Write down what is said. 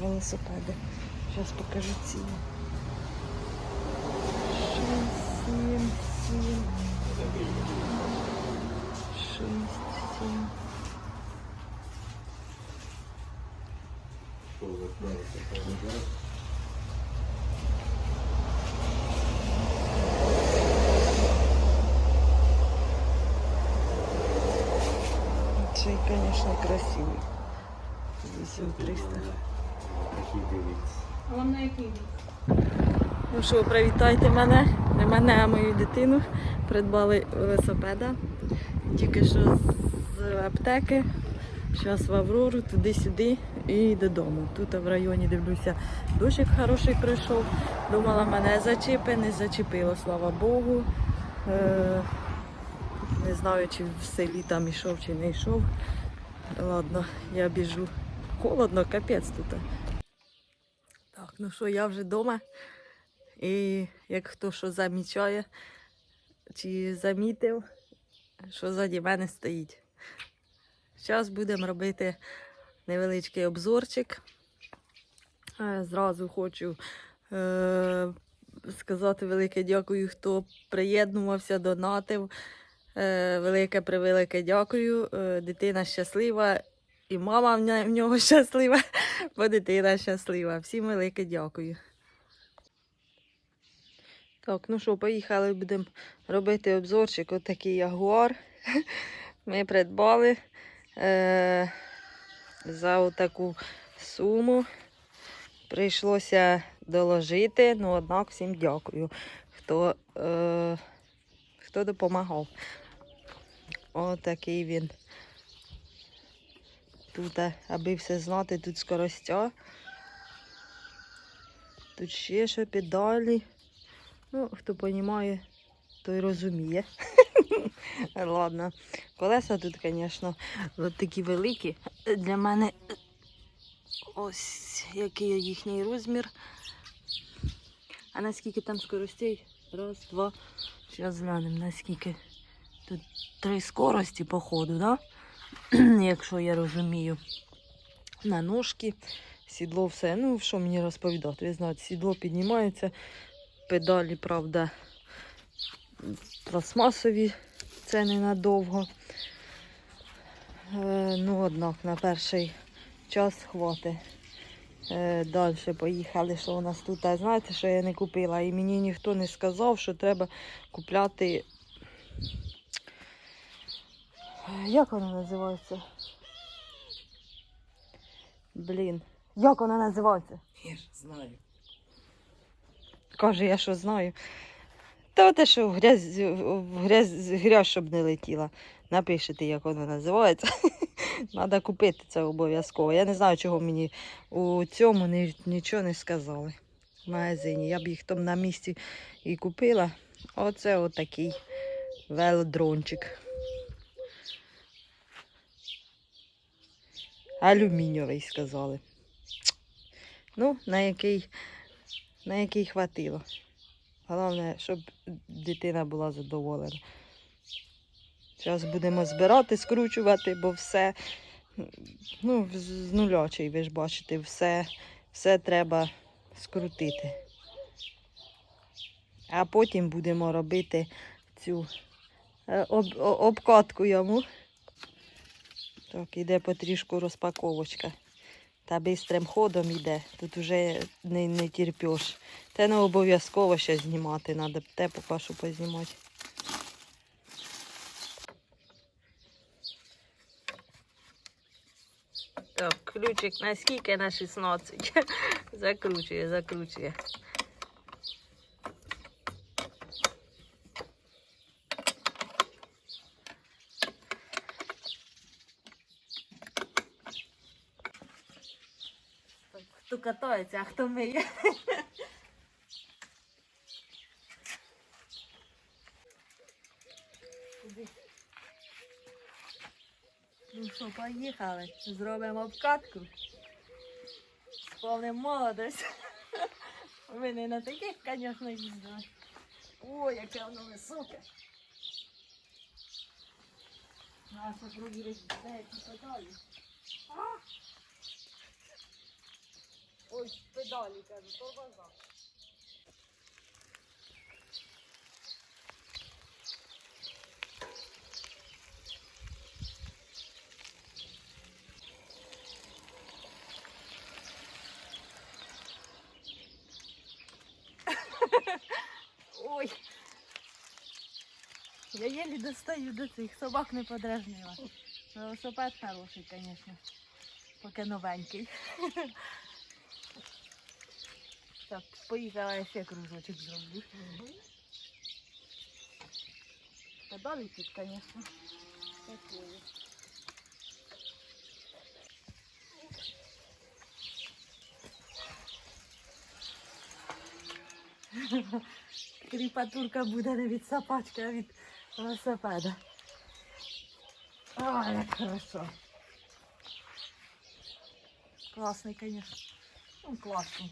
велосипеди. Зараз покажу ціни. 6, 7, 7. 6, 7. Цей, звісно, красивий. 8300. А вам на який? Ну що, привітайте мене, не мене, а мою дитину. Придбали велосипеда. Тільки що з аптеки. Зараз в Аврору, туди-сюди і додому. Тут в районі дивлюся, дощик хороший прийшов. Думала, мене зачепи, не зачепило, слава Богу. Е, не знаю, чи в селі там йшов, чи не йшов. Ладно, я біжу. Холодно, капець тут. Ну що, я вже вдома. І як хто що замічає, чи замітив, що ззаді мене стоїть. Зараз будемо робити невеличкий обзорчик. Е, Зразу хочу е, сказати велике дякую, хто приєднувався, донатив. Е, велике превелике дякую. Е, дитина щаслива і мама в нього щаслива, бо дитина щаслива. Всім велике дякую. Так, ну що, поїхали, будемо робити обзорчик. Отакий ягуар. Ми придбали е, за отаку суму. Прийшлося доложити, ну однак всім дякую, хто, е, хто допомагав. Отакий він. Тут, аби все знати, тут скоростя. Тут ще що педалі. Ну, хто розуміє, той розуміє. Ладно. Колеса тут, звісно, такі великі. Для мене ось який їхній розмір. А наскільки там скоростей? Раз, два. Зараз глянемо, наскільки. Тут три скорості, походу, да? якщо я розумію. На ножки, сідло все. Ну, що мені розповідати? Ви знаєте, сідло піднімається, педалі, правда, пластмасові, це ненадовго. Е, ну, однак, на перший час хватить. Е, Далі поїхали, що у нас тут. А знаєте, що я не купила? І мені ніхто не сказав, що треба купляти. Е, Як вона називається? Блін. Як вона називається? Я ж знаю. Каже, я що знаю. Та те, що в грязь, в грязь, грязь, щоб не летіла. Напишете, як вона називається. Треба купити це обов'язково. Я не знаю, чого мені у цьому ні, нічого не сказали в магазині. Я б їх там на місці і купила. Оце отакий велодрончик. Алюмінієвий сказали. Ну, на який, на який хватило. Головне, щоб дитина була задоволена. Зараз будемо збирати, скручувати, бо все ну, з нулячий, ви ж бачите, все, все треба скрутити. А потім будемо робити цю е, об, обкатку йому. Так, іде потрішку розпаковочка. Та бистрим ходом йде. Тут вже не, не терпеш. Те не обов'язково ще знімати, треба те поки що познімати. Так, ключик на скільки на 16. закручує, закручує. Так, катається, а хто миє. Ну що, поїхали. Зробимо обкатку. Сповнимо молодость. Ви не на таких, звісно, їздили. Ой, яке воно високе. Наша провірить деякі подалі. Педалі, кажу, тормоза. Ой. Я еле достаю до цих собак не подражнила. Велосипед хороший, звісно. Поки новенький. Так, поїхала я ще кружочок зроблю. Педалі тут, звісно. Такої. Кріпатурка буде не від сапачки, а від велосипеда. Ой, як хорошо. Класний, звісно. Ну, класний.